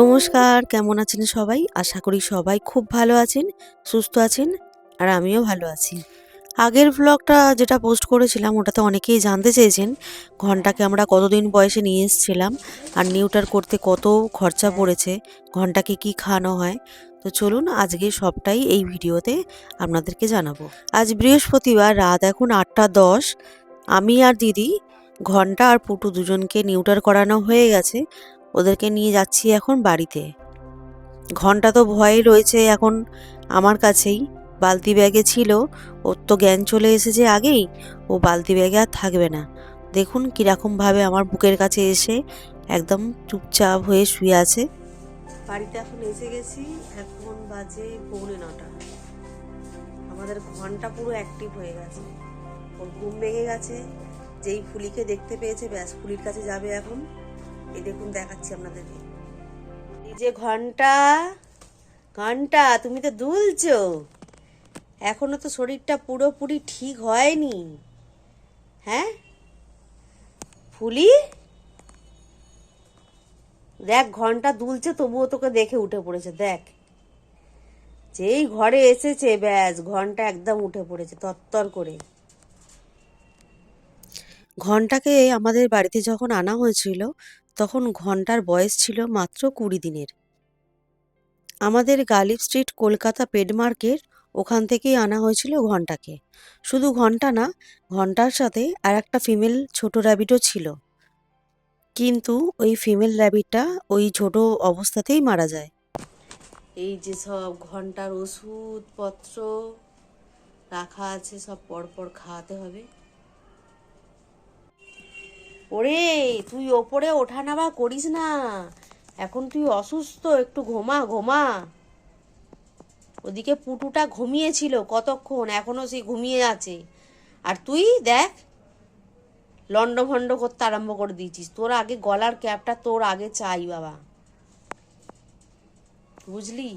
নমস্কার, কেমন আছেন সবাই? আশা করি সবাই খুব ভালো আছেন, সুস্থ আছেন, আর আমিও ভালো আছি। আগের ভ্লগটা যেটা পোস্ট করেছিলাম ওটাতে অনেকেই জানতে চেয়েছেন, ঘন্টাকে আমরা কতদিন বয়সে নিয়ে এসেছিলাম, আর নিউটার করতে কত খরচা পড়েছে, ঘন্টাকে কি খাওয়ানো হয়? তো চলুন আজকে সবটাই এই ভিডিওতে আপনাদেরকে জানাব। আজ বৃহস্পতিবার, রাত এখন আটটা দশ, আমি আর দিদি, ঘণ্টা আর পুটু দুজনকে নিউটার করানো হয়ে গেছে ওদেরকে নিয়ে যাচ্ছি এখন বাড়িতে। ঘণ্টা তো ভয়ে রয়েছে এখন আমার কাছেই। বালতি ব্যাগে ছিল, ওর তো জ্ঞান চলে এসেছে আগেই। ও বালতি ব্যাগে আর থাকবে না। দেখুন কীরকমভাবে আমার বুকের কাছে এসে একদম চুপচাপ হয়ে শুয়ে আছে। বাড়িতে এখন এসে গেছি, এখন বাজে পৌনে নটা। আমাদের ঘণ্টা পুরো অ্যাক্টিভ হয়ে গেছে। ওর ঘুম ভেঙে গেছে, যেই ফুলিকে দেখতে পেয়েছে, ব্যাস ফুলির কাছে যাবে এখন। দেখুন দেখাচ্ছি আপনাদেরকে। এই যে ঘণ্টা ঘণ্টা, তুমি তো দুলছো। এখনও তো শরীরটা পুরোপুরি ঠিক হয়নি। হ্যাঁ? ফুলি? দেখ, ঘণ্টা দুলছে, তবুও তোকে দেখে উঠে পড়েছে, দেখ। যেই ঘরে এসেছে, ব্যাস, ঘণ্টা একদম উঠে পড়েছে, তত্তর করে। ঘন্টাকে আমাদের বাড়িতে যখন আনা হয়েছিল তখন ঘণ্টার বয়স ছিল মাত্র কুড়ি দিনের। আমাদের গালিব স্ট্রিট কলকাতা পেড মার্কেট ওখান থেকেই আনা হয়েছিল ঘন্টাকে। শুধু ঘণ্টা না, ঘণ্টার সাথে আর একটা ফিমেল ছোট র্যাবিটও ছিল। কিন্তু ওই ফিমেল র্যাবিটটা ওই ছোট অবস্থাতেই মারা যায়। এই যে সব ঘণ্টার ওষুধপত্র রাখা আছে, সব পরপর খাওয়াতে হবে। ওরে, তুই ওপরে ওঠা নামা করিস না। এখন তুই অসুস্থ, একটু ঘুমা ঘুমা। ওদিকে পুটুটা ঘুমিয়েছিল কতক্ষণ, এখনও সে ঘুমিয়ে আছে। আর তুই দেখ লন্ড ভন্ড করতে আরম্ভ করে দিয়েছিস। তোর আগে গলার ক্যাপটা তোর আগে চাই, বাবা। বুঝলি?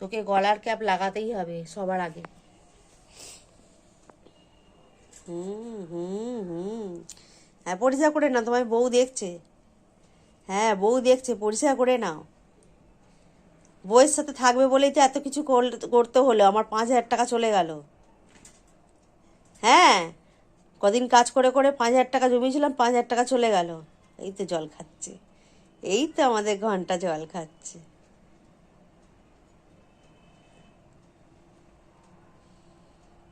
তোকে গলার ক্যাপ লাগাতেই হবে সবার আগে। হুম হুম হুম। হ্যাঁ পরিষ্কার করে নাও তোমার বউ দেখছে। হ্যাঁ বউ দেখছে, পরিষ্কার করে নাও। বউয়ের সাথে থাকবে বলেই তো এত কিছু কর- করতে হলো, আমার পাঁচ হাজার টাকা চলে গেল। হ্যাঁ কদিন কাজ করে করে পাঁচ হাজার টাকা জমিয়েছিলাম, পাঁচ হাজার টাকা চলে গেল। এই তো জল খাচ্ছে। এই তো আমাদের ঘণ্টা জল খাচ্ছে।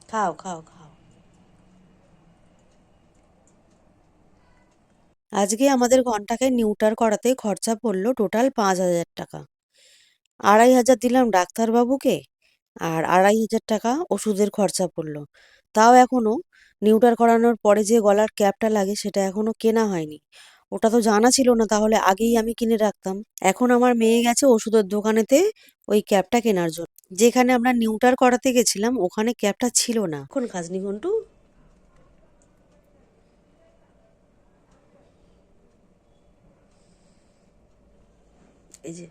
খাও খাও খাও। আজকে আমাদের ঘন্টাকে নিউটার করাতে খরচা পড়ল টোটাল পাঁচ হাজার টাকা। আড়াই হাজার দিলাম ডাক্তারবাবুকে আর আড়াই হাজার টাকা ওষুধের খরচা পড়ল। তাও এখনও নিউটার করানোর পরে যে গলার ক্যাপটা লাগে সেটা এখনও কেনা হয়নি। ওটা তো জানা ছিল না, তাহলে আগেই আমি কিনে রাখতাম। এখন আমার মেয়ে গেছে ওষুধের দোকানেতে ওই ক্যাপটা কেনার জন্য। যেখানে আমরা নিউটার করাতে গেছিলাম, ওখানে ক্যাপটা ছিল না। এখন খাসনি ঘন্টু এই যে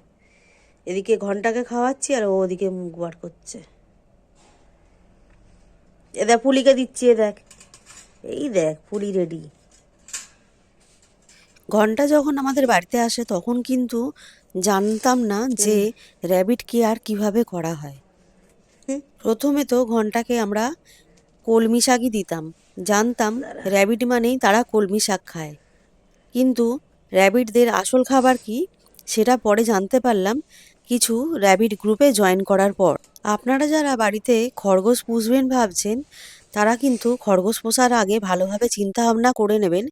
এদিকে ঘন্টাকে খাওয়াচ্ছি আর ও ওদিকে মুখ বার করছে। এ দেখ পুলিকে দিচ্ছি এ দেখ। এই দেখ পুলি রেডি ঘণ্টা যখন আমাদের বাড়িতে আসে তখন কিন্তু জানতাম না যে র্যাবিট কেয়ার কীভাবে করা হয়। প্রথমে তো ঘন্টাকে আমরা কলমি শাকই দিতাম। জানতাম র্যাবিট মানেই তারা কলমি শাক খায়। কিন্তু র্যাবিটদের আসল খাবার কি? সেটা পরে জানতে পারলাম, কিছু র্যাবিট গ্রুপে জয়েন করার পর। আপনারা যারা বাড়িতে খরগোশ পুষবেন ভাবছেন, তারা কিন্তু খরগোশ পোষার আগে ভালোভাবে চিন্তা ভাবনা করে নেবেন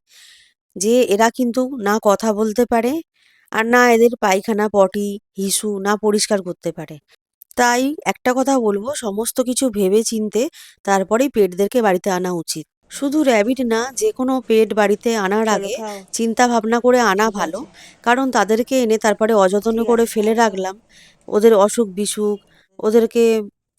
যে এরা কিন্তু না কথা বলতে পারে আর না এদের পায়খানা, পটি, হিসু না পরিষ্কার করতে পারে। তাই একটা কথা বলব, সমস্ত কিছু ভেবে চিনতে তারপরেই পেটদেরকে বাড়িতে আনা উচিত। শুধু র্যাবিট না যে কোনো পেট বাড়িতে আনার আগে চিন্তা ভাবনা করে আনা ভালো কারণ তাদেরকে এনে তারপরে অযত্ন করে ফেলে রাখলাম। ওদের অসুখ বিসুখ ওদেরকে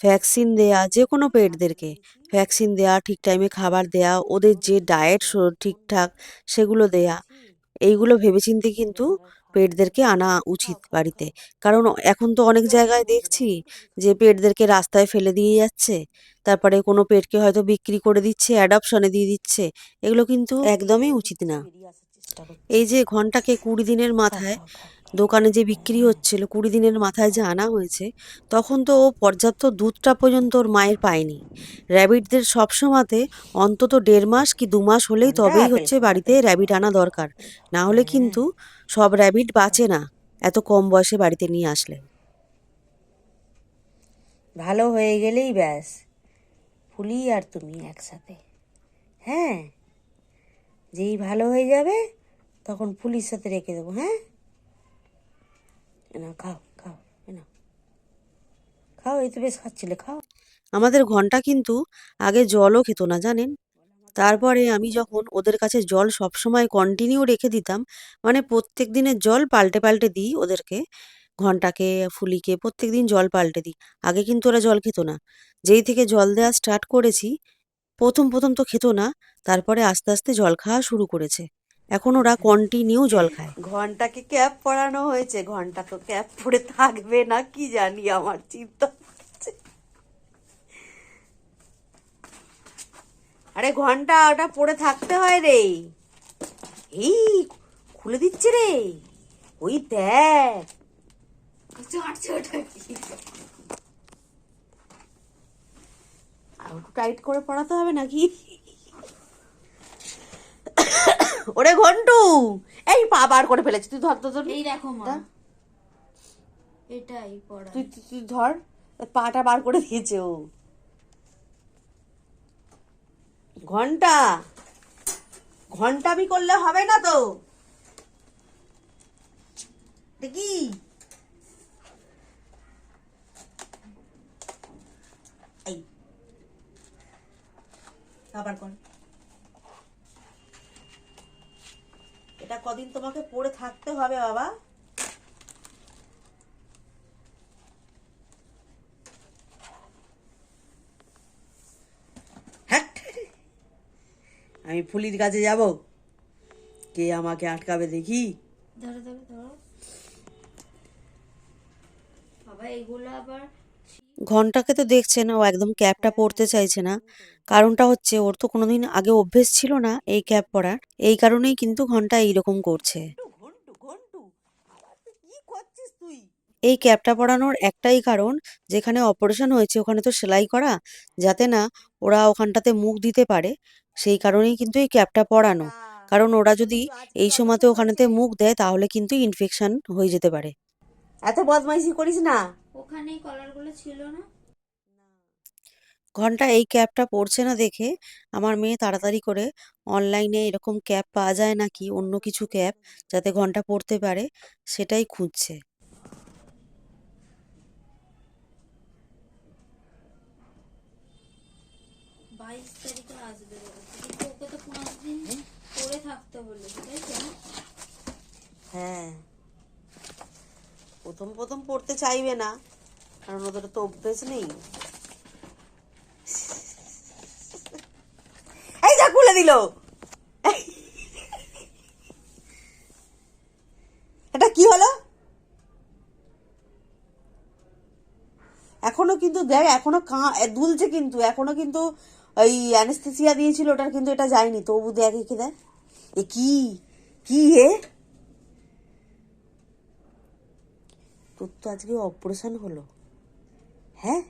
ভ্যাকসিন দেয়া যে কোনো পেটদেরকে ভ্যাকসিন দেয়া ঠিক টাইমে খাবার দেয়া ওদের যে ডায়েট ঠিকঠাক সেগুলো দেয়া। এইগুলো ভেবেচিন্তে কিন্তু পেটদেরকে আনা উচিত বাড়িতে। কারণ এখন তো অনেক জায়গায় দেখছি যে পেটদেরকে রাস্তায় ফেলে দিয়ে যাচ্ছে। তারপরে কোনো পেটকে হয়তো বিক্রি করে দিচ্ছে অ্যাডপশনে দিয়ে দিচ্ছে। এগুলো কিন্তু একদমই উচিত না। এই যে ঘন্টাকে কুড়ি দিনের মাথায় দোকানে যে বিক্রি হচ্ছিল কুড়ি দিনের মাথায় যে আনা হয়েছে তখন তো ও পর্যাপ্ত দুধটা পর্যন্ত ওর মায়ের পায়নি। র্যাবিটদের সবসময়তে অন্তত দেড় মাস কি দু মাস হলেই তবেই হচ্ছে বাড়িতে র্যাবিট আনা দরকার। না হলে কিন্তু সব র্যাবিট বাঁচে না এত কম বয়সে বাড়িতে নিয়ে আসলে। ভালো হয়ে গেলেই ব্যাস ফুলি আর তুমি একসাথে। হ্যাঁ যেই ভালো হয়ে যাবে তখন ফুলির সাথে রেখে দেবো হ্যাঁ? না, খাও খাও না খাও, এই তো বেশ খাচ্ছিলে, খাও। আমাদের ঘণ্টা কিন্তু আগে জলও খেত না, জানেন? তারপরে আমি যখন ওদের কাছে জল সবসময় কন্টিনিউ রেখে দিতাম মানে প্রত্যেক দিনের জল পাল্টে পাল্টে দিই ওদেরকে, ঘন্টাকে, ফুলিকে, প্রত্যেক দিন জল পাল্টে দিই। আগে কিন্তু ওরা জল খেত না। যেই থেকে জল দেওয়া স্টার্ট করেছি, প্রথম প্রথম তো খেত না, তারপরে আস্তে আস্তে জল খাওয়া শুরু করেছে। এখন ওরা কন্টিনিউ জল খায়। ঘন্টাকে ক্যাপ পরানো হয়েছে, ঘণ্টা তো ক্যাপ পরে থাকবে না, কি জানি আমার চিন্তা আরে ঘণ্টা ওটা পরে থাকতে হয় রে। এই, খুলে দিচ্ছে রে। ওই দেখ। আর একটু টাইট করে পড়াতে হবে নাকি? ওরে ঘন্টু এই পা বার করে ফেলেছি তুই ধর তো ধর এই দেখো মা। এটাই পড়া। তুই তুই- ধর পাটা বার করে দিয়েছে ও। ঘণ্টা ঘন্টামি করলে হবে না তো? দেখি। আবার কর। এটা কদিন তোমাকে পড়ে থাকতে হবে বাবা। আমি ফুলির কাছে যাব। কে আমাকে আটকাবে দেখি? ধরো ধরো ধরো। বাবা এগুলো আবার ঘন্টাকে তো দেখছে না, ও একদম ক্যাপটা পরতে চাইছে না। কারণটা হচ্ছে, ওর তো কোনোদিন আগে অভ্যেস ছিল না এই ক্যাপ পরার। এই কারণেই কিন্তু ঘণ্টা এইরকম করছে। এই ক্যাপটা পরানোর একটাই কারণ, যেখানে অপারেশন হয়েছে, ওখানে তো সেলাই করা, যাতে না ওরা ওখানটাতে মুখ দিতে পারে। সেই কারণেই কিন্তু এই ক্যাপটা পরানো। কারণ ওরা যদি এই সময়তে ওখানেতে মুখ দেয়, তাহলে কিন্তু ইনফেকশন হয়ে যেতে পারে। এত বদমাইশি করিস না। ওখানেই কলারগুলো ছিল না? ঘণ্টা এই ক্যাপটা পড়ছে না দেখে আমার মেয়ে তাড়াতাড়ি করে অনলাইনে এরকম ক্যাপ পাওয়া যায় নাকি অন্য কিছু ক্যাপ যাতে ঘণ্টা পড়তে পারে সেটাই খুঁজছে। বাইশ তারিখে আসবে কিন্তু ওকে তো পাঁচ দিন পরে থাকতে বলেছে তাই তো? হ্যাঁ। প্রথম প্রথম পড়তে চাইবে না, কারণ ওদের তো অভ্যেস নেই। এই যা খুলে দিল। এটা কি হলো? এখনও কিন্তু দেখ, এখনও কাঁ দুলছে কিন্তু, এখনও কিন্তু ওই অ্যানেস্থেসিয়া দিয়েছিল, ওটার কিন্তু এটা যায়নি, তবু দেখ একে দেখ। এ কি? কি হে? তোর তো আজকে অপারেশন হলো। হ্যাঁ?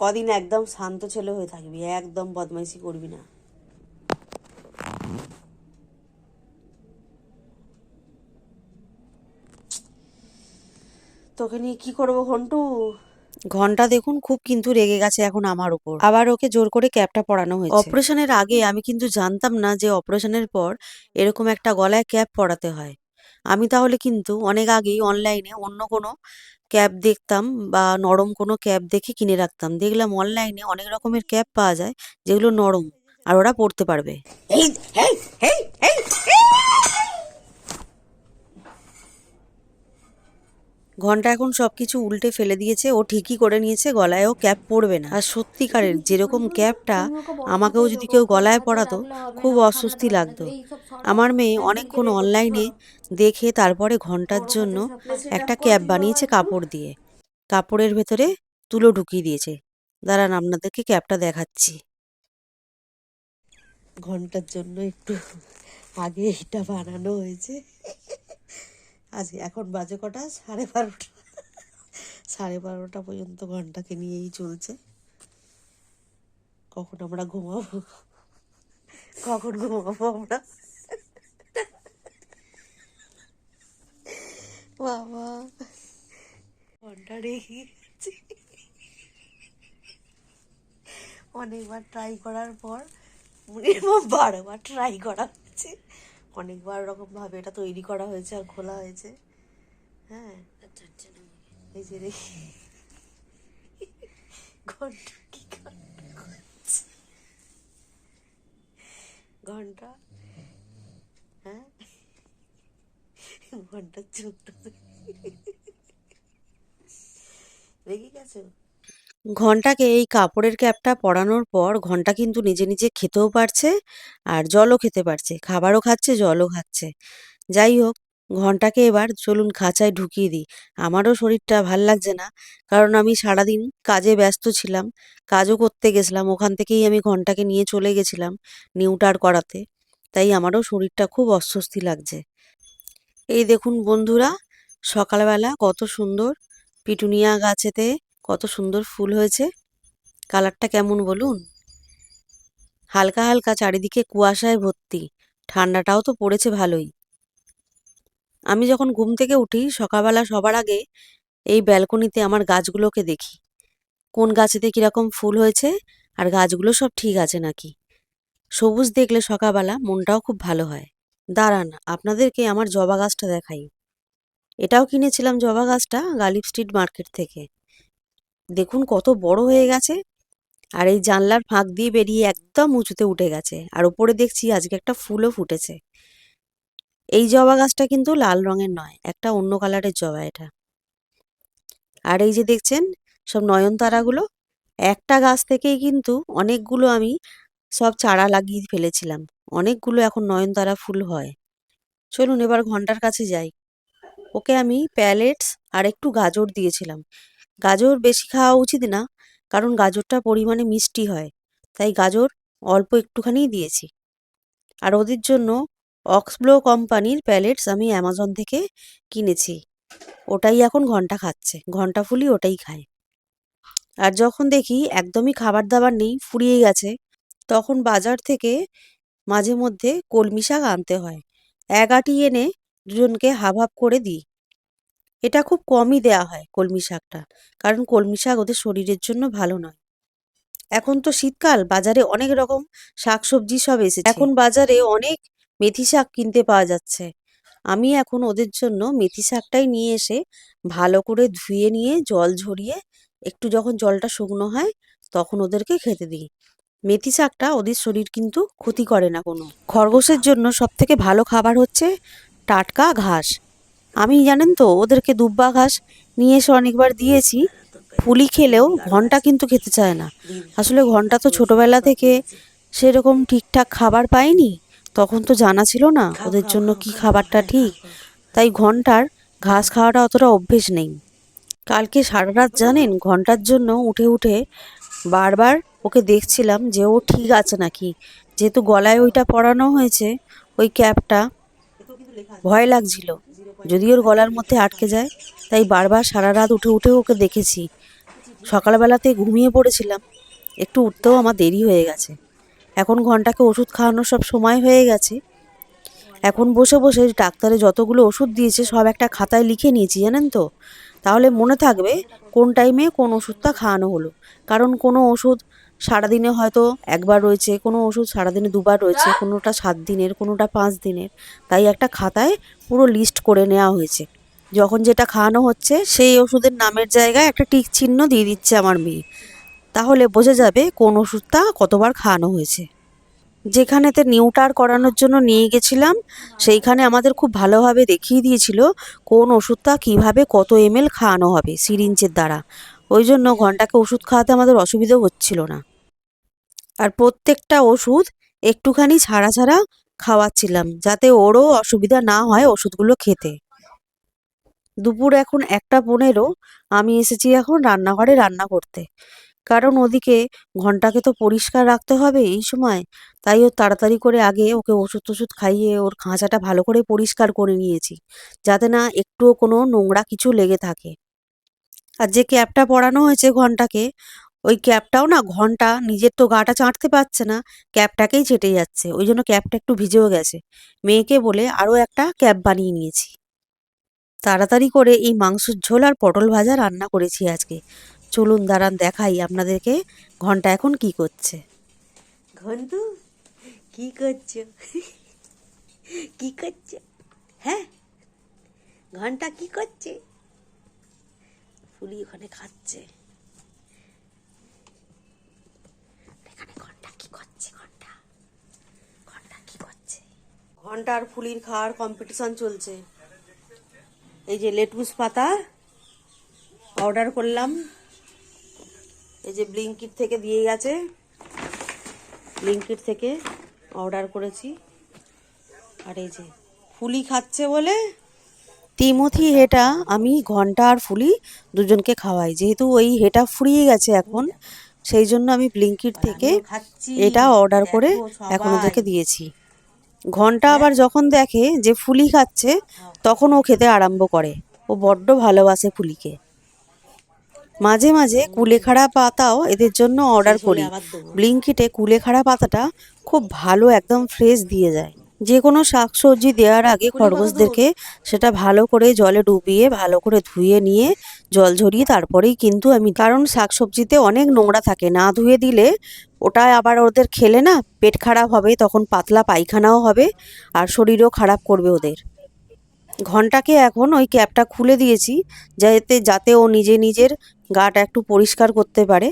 কদিন একদম শান্ত ছেলে হয়ে থাকবি, একদম বদমাইশি করবি না। তোকে নিয়ে কি করব ঘন্টু ঘণ্টা দেখুন খুব কিন্তু রেগে গেছে এখন আমার উপর। আবার ওকে জোর করে ক্যাপটা পরানো হয়েছে। অপারেশনের আগে আমি কিন্তু জানতাম না যে অপারেশনের পর এরকম একটা গলায় ক্যাপ পরাতে হয়। আমি তাহলে কিন্তু অনেক আগেই অনলাইনে অন্য কোনো ক্যাপ দেখতাম বা নরম কোনো ক্যাপ দেখে কিনে রাখতাম। দেখলাম অনলাইনে অনেক রকমের ক্যাপ পাওয়া যায় যেগুলো নরম আর ওরা পরতে পারবে এই এই এই এই ঘণ্টা এখন সবকিছু উল্টে ফেলে দিয়েছে, ও ঠিকই করে নিয়েছে গলায়ও ক্যাপ পরবে না। আর সত্যিকারের যেরকম ক্যাপটা আমাকেও যদি কেউ গলায় পরাতো, খুব অস্বস্তি লাগতো। আমার মেয়ে অনেকক্ষণ অনলাইনে দেখে তারপরে ঘণ্টার জন্য একটা ক্যাপ বানিয়েছে কাপড় দিয়ে। কাপড়ের ভেতরে তুলো ঢুকিয়ে দিয়েছে। দাঁড়ান, আপনাদেরকে ক্যাপটা দেখাচ্ছি। ঘণ্টার জন্য একটু আগে এটা বানানো হয়েছে। আজ এখন বাজে কটা? সাড়ে বারোটা। সাড়ে বারোটা পর্যন্ত ঘন্টাকে নিয়েই চলছে। কখন আমরা ঘুমাবো? কখন ঘুমাবো আমরা? বাবা, ঘণ্টা রেখে গেছি। অনেকবার ট্রাই করার পর বারোবার ট্রাই করা হয়েছে অনেকবার ওরকম ভাবে এটা তৈরি করা হয়েছে আর খোলা হয়েছে। হ্যাঁ। এই যে রে। ঘণ্টা? ঘণ্টা? হ্যাঁ? ঘণ্টার চোখটা রেগে গেছো? ঘন্টাকে এই কাপড়ের ক্যাপটা পরানোর পর ঘণ্টা কিন্তু নিজে নিজে খেতেও পারছে আর জলও খেতে পারছে। খাবারও খাচ্ছে, জলও খাচ্ছে। যাই হোক, ঘন্টাকে এবার চলুন খাঁচায় ঢুকিয়ে দিই। আমারও শরীরটা ভালো লাগছে না, কারণ আমি সারাদিন কাজে ব্যস্ত ছিলাম। কাজও করতে গেছিলাম, ওখান থেকেই আমি ঘন্টাকে নিয়ে চলে গেছিলাম নিউটার করাতে। তাই আমারও শরীরটা খুব অস্বস্তি লাগছে। এই দেখুন বন্ধুরা, সকালবেলা কত সুন্দর পিটুনিয়া গাছেতে কত সুন্দর ফুল হয়েছে। কালারটা কেমন বলুন? হালকা হালকা, চারিদিকে কুয়াশায় ভর্তি। ঠান্ডাটাও তো পড়েছে ভালোই। আমি যখন ঘুম থেকে উঠি, সকালবেলা সবার আগে এই ব্যালকনিতে আমার গাছগুলোকে দেখি। কোন গাছেতে কীরকম ফুল হয়েছে আর গাছগুলো সব ঠিক আছে নাকি? সবুজ দেখলে সকালবেলা মনটাও খুব ভালো হয়। দাঁড়ান, আপনাদেরকে আমার জবা গাছটা দেখাই। এটাও কিনেছিলাম জবা গাছটা গালিব স্ট্রিট মার্কেট থেকে। দেখুন কত বড় হয়ে গেছে। আর এই জানলার ফাঁক দিয়ে বেরিয়ে একদম উঁচুতে উঠে গেছে। আর উপরে দেখছি আজকে একটা ফুলও ফুটেছে। এই জবা গাছটা কিন্তু লাল রঙের নয়, একটা অন্য কালারের জবা এটা। আর এই যে দেখছেন, সব নয়নতারাগুলো, একটা গাছ থেকেই কিন্তু অনেকগুলো আমি সব চারা লাগিয়ে ফেলেছিলাম। অনেকগুলো এখন নয়নতারা ফুল হয়। চলুন এবার ঘণ্টার কাছে যাই। ওকে আমি প্যালেটস আর একটু গাজর দিয়েছিলাম। গাজর বেশি খাওয়া উচিত না, কারণ গাজরটা পরিমাণে মিষ্টি হয়, তাই গাজর অল্প একটুখানিই দিয়েছি। আর ওদের জন্য অক্সব্লো কোম্পানির প্যালেটস আমি অ্যামাজন থেকে কিনেছি, ওটাই এখন ঘণ্টা খাচ্ছে, ঘণ্টা ফুলই ওটাই খায়। আর যখন দেখি একদমই খাবার দাবার নেই, ফুরিয়ে গেছে, তখন বাজার থেকে মাঝে মধ্যে কলমি শাক আনতে হয়, এক আটি এনে দুজনকে হাফ হাফ করে দিই। এটা খুব কমই দেয়া হয় কলমি শাকটা। কারণ কলমি শাক ওদের শরীরের জন্য ভালো নয়। এখন তো শীতকাল, বাজারে অনেক রকম শাকসবজি সব এসেছে। এখন বাজারে অনেক মেথি শাক কিনতে পাওয়া যাচ্ছে। আমি এখন ওদের জন্য মেথি শাকটাই নিয়ে এসে ভালো করে ধুয়ে নিয়ে, জল ঝরিয়ে একটু যখন জলটা শুকনো হয়, তখন ওদেরকে খেতে দিই। মেথি শাকটা ওদের শরীর কিন্তু ক্ষতি করে না কোনো। খরগোশের জন্য সব থেকে ভালো খাবার হচ্ছে টাটকা ঘাস। আমি জানেন তো, ওদেরকে দুব্বা ঘাস নিয়ে এসে অনেকবার দিয়েছি। ফুলি খেলেও ঘণ্টা কিন্তু খেতে চায় না। আসলে ঘণ্টা তো ছোটবেলা থেকে সেরকম ঠিকঠাক খাবার পায়নি। তখন তো জানা ছিল না ওদের জন্য কি খাবারটা ঠিক। তাই ঘণ্টার ঘাস খাওয়াটা অতটা অভ্যেস নেই। কালকে সারা রাত জানেন, ঘণ্টার জন্য উঠে উঠে বারবার ওকে দেখছিলাম যে ও ঠিক আছে নাকি। যেহেতু গলায় ওইটা পরানো হয়েছে, ওই ক্যাপটা ভয় লাগছিল। যদি ওর গলার মধ্যে আটকে যায়, তাই বারবার সারা রাত উঠে উঠে ওকে দেখেছি। সকালবেলাতে ঘুমিয়ে পড়েছিলাম। একটু উঠতেও আমার দেরি হয়ে গেছে। এখন ঘন্টাকে ওষুধ খাওয়ানোর সব সময় হয়ে গেছে। এখন বসে বসে ডাক্তারে যতগুলো ওষুধ দিয়েছে, সব একটা খাতায় লিখে নিয়েছি, জানেন তো? তাহলে মনে থাকবে কোন টাইমে কোন ওষুধটা খাওয়ানো হলো। কারণ কোনো ওষুধ সারাদিনে হয়তো একবার রয়েছে, কোনো ওষুধ সারাদিনে দুবার রয়েছে, কোনোটা সাত দিনের, কোনোটা পাঁচ দিনের। তাই একটা খাতায় পুরো লিস্ট করে নেওয়া হয়েছে। যখন যেটা খাওয়ানো হচ্ছে, সেই ওষুধের নামের জায়গায় একটা টিক চিহ্ন দিয়ে দিচ্ছে আমার মেয়ে। তাহলে বোঝা যাবে কোন ওষুধটা কতবার খাওয়ানো হয়েছে। যেখানেতে নিউটার করানোর জন্য নিয়ে গেছিলাম, সেইখানে আমাদের খুব ভালোভাবে দেখিয়ে দিয়েছিল কোন ওষুধটা কীভাবে কত এমএল খাওয়ানো হবে সিরিঞ্জের দ্বারা। ওই জন্য ঘন্টাকে ওষুধ খাওয়াতে আমাদের অসুবিধা হচ্ছিল না। আর প্রত্যেকটা ওষুধ একটুখানি ছাড়া ছাড়া খাওয়াচ্ছিলাম যাতে ওরও অসুবিধা না হয় ওষুধগুলো খেতে। দুপুর এখন একটা পনেরো, আমি এসেছি এখন রান্নাঘরে রান্না করতে। কারণ ওদিকে ঘন্টাকে তো পরিষ্কার রাখতে হবে এই সময়, তাই ও তাড়াতাড়ি করে আগে ওকে ওষুধ টষুধ খাইয়ে ওর খাঁচাটা ভালো করে পরিষ্কার করে নিয়েছি, যাতে না একটুও কোনো নোংরা কিছু লেগে থাকে। আর যে ক্যাবটা পরানো হয়েছে ঘন্টাকে ওই ক্যাপটাও না ঘণ্টা, নিজের তো গাটা চাঁটতে পারছে না, ক্যাপটাকেই চেটে যাচ্ছে, ওই জন্য ক্যাপটা একটু ভিজেও গেছে। মেয়েকে বলে আরও একটা ক্যাপ বানিয়ে নিয়েছি। তাড়াতাড়ি করে এই মাংসের ঝোল আর পটল ভাজা রান্না করেছি আজকে। চলুন দাঁড়ান দেখাই আপনাদেরকে ঘণ্টা এখন কি করছে। ঘন্টু, কি করছ? কি করছ? হ্যাঁ? ঘণ্টা কি করছে? ফুলি ওখানে খাচ্ছে এখানে ঘণ্টা কি করছে ঘণ্টা ঘণ্টা কি করছে ঘণ্টা আর ফুলির খাওয়ার কম্পিটিশন চলছে। এই যে লেটুস পাতা অর্ডার করলাম। এই যে ব্লিঙ্কিট থেকে দিয়ে গেছে। ব্লিঙ্কিট থেকে অর্ডার করেছি। আর এই যে ফুলি খাচ্ছে বলে তিমথি হেটা আমি ঘণ্টা আর ফুলি দুজনকে খাওয়াই। যেহেতু ওই হেটা ফুরিয়ে গেছে এখন সেই জন্য আমি ব্লিঙ্কিট থেকে এটা অর্ডার করে এখন। ওদেরকে দিয়েছি। ঘণ্টা আবার যখন দেখে যে ফুলি খাচ্ছে তখন ও খেতে আরম্ভ করে। ও বড্ড ভালোবাসে ফুলিকে। মাঝে মাঝে কুলেখাড়া পাতাও এদের জন্য অর্ডার করি। ব্লিঙ্কিটে কুলেখাড়া পাতাটা খুব ভালো একদম ফ্রেশ দিয়ে যায়। যে কোনো শাকসবজি দেওয়ার আগে খরগোশদেরকে সেটা ভালো করে জলে ডুবিয়ে ভালো করে ধুয়ে নিয়ে জল ঝরিয়ে তারপরেই কিন্তু আমি কারণ শাকসবজিতে অনেক নোংরা থাকে। না ধুয়ে দিলে ওটা আবার ওদের খেলে না পেট খারাপ হবে তখন পাতলা পায়খানাও হবে আর শরীরও খারাপ করবে ওদের। ঘন্টাকে এখন ওই ক্যাপটা খুলে দিয়েছি যাতে যাতে ও নিজে নিজের গাটা একটু পরিষ্কার করতে পারে।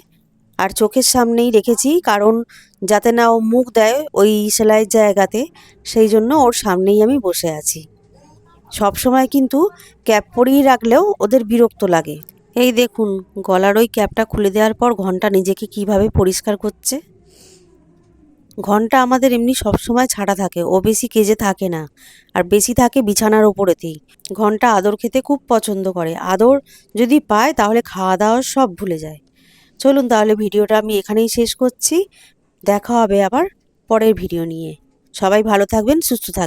আর চোখের সামনেই রেখেছি, কারণ যাতে না ও মুখ দেয় ওই সেলাইয়ের জায়গাতে, সেই জন্য ওর সামনেই আমি বসে আছি। সব সময় কিন্তু ক্যাপ পরিয়ে রাখলেও ওদের বিরক্ত লাগে। এই দেখুন, গলার ওই ক্যাপটা খুলে দেওয়ার পর ঘণ্টা নিজেকে কীভাবে পরিষ্কার করছে। ঘণ্টা আমাদের এমনি সবসময় ছাড়া থাকে, ও বেশি কেজে থাকে না, আর বেশি থাকে বিছানার ওপরেতেই। ঘণ্টা আদর খেতে খুব পছন্দ করে, আদর যদি পায় তাহলে খাওয়া দাওয়া সব ভুলে যায়। চলুন তাহলে ভিডিওটা আমি এখানেই শেষ করছি। দেখা হবে আবার পরের ভিডিও নিয়ে। সবাই ভালো থাকবেন, সুস্থ থাকবেন।